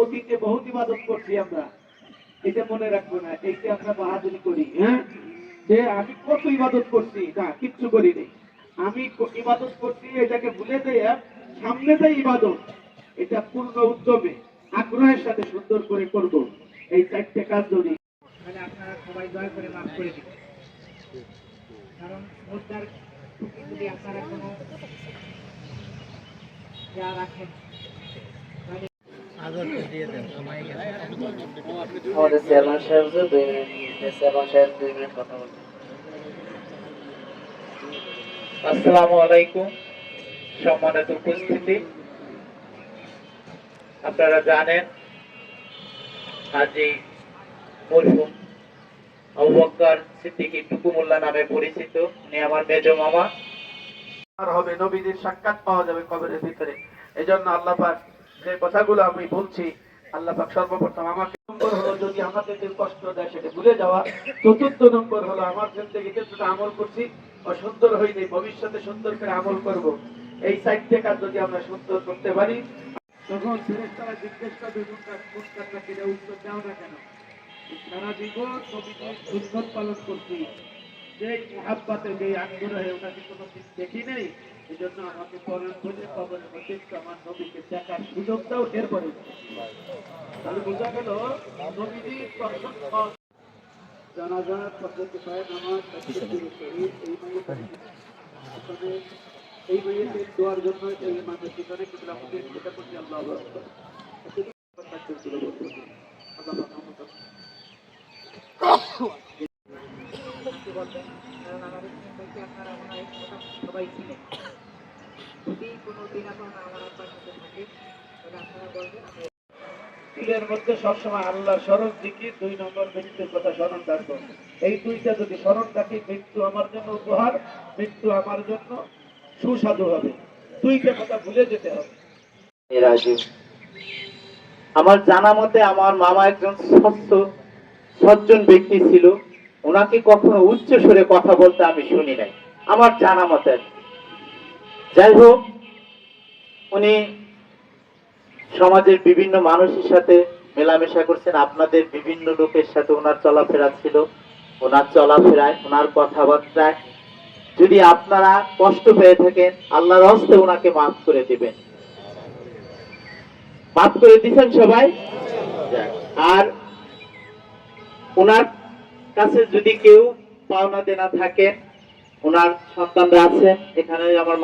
অতীতে বহুত ইবাদত করছি আমরা। এটা মনে রাখব না, এইটা আমরা বাহাদুরি করি হ্যাঁ? যে আমি কত ইবাদত করছি, না, কিচ্ছু করিনি আমি ইবাদত করছি, এটাকে ভুলে দিয়ে সামনেটাই ইবাদত। এটা পূর্ণ উদ্যমে, আগ্রহের সাথে সুন্দর করে করব। এই চারটে কাজ তাহলে আপনারা সবাই দয়া করে মাফ করে দিবেন কারণ আপনারা কোনো রাখেন। সম্মানিত উপস্থিতি। আপনারা জানেন মরহুম আবু বকর সিদ্দিকী টুকু নামে পরিচিত। উনি আমার মেজ মামা। আর হবে নবীদের সাক্ষাৎ পাওয়া যাবে কবরের ভিতরে। এই জন্য আল্লাহ পাক যে কথাগুলো আমি বলছি, আল্লাহ সর্বপ্রথম আমাকে নম্বর হলো, যদি আমাদেরকে কষ্ট দেয় সেটা ভুলে যাওয়া। চতুর্থ নম্বর হলো, আমার জিন্দগি কিছুটা আমল করছি সুন্দর হয়নি ভবিষ্যতে সুন্দর করে আমল করব। এই চারটে কাজ যদি আমরা সুন্দর করতে পারি, তখন ফেরেশতারা জিজ্ঞেস করবে উত্তর দাও না কেন? সারা জীবন পালন করছি। যে আগ্রহে ওটাকে কোনো দেখি নেই? এই জন্য আমাকে পরের বলে মধ্যে একটু আমার নবীকে দেখার সুযোগ দাও এরপরে তাহলে বোঝা গেল নবীজি দর্শন জানাজার পদ্ধতি পায় নামাজ এই মাইয়ের দোয়ার জন্য এই মানুষ কিন্তু আমাদের আল্লাহ। আল্লাহ সম্পর্কে আপনারা সবাই যদি কোনো দিন আমার আব্বার সাথে থাকে তাহলে আপনারা বলবেন দিলের মধ্যে সবসময় আল্লাহ স্মরণ দিকে দুই নম্বর মৃত্যুর কথা স্মরণ রাখব। এই দুইটা যদি স্মরণ রাখি মৃত্যু আমার জন্য উপহার মৃত্যু আমার জন্য সুস্বাদু হবে। দুইটা কথা ভুলে যেতে হবে। আমার জানা মতে আমার মামা একজন স্বচ্ছ সজ্জন ব্যক্তি ছিল। ওনাকে কখনো উচ্চ সুরে কথা বলতে আমি শুনি নাই। আমার জানা মতে। যাই হোক, উনি সমাজের বিভিন্ন মানুষের সাথে মেলামেশা করছেন। আপনাদের বিভিন্ন লোকের সাথে ওনার চলাফেরা ছিল। ওনার চলাফেরায়, ওনার কথাবার্তায়। যদি আপনারা কষ্ট পেয়ে থাকেন, আল্লাহর হস্তে ওনাকে মাফ করে দিবেন। মাফ করে দিচ্ছেন সবাই? আর ওনার কাছে যদি কেউ পাওনা দেনা থাকেন ওনার সন্তানরা আছেন এখানে আমার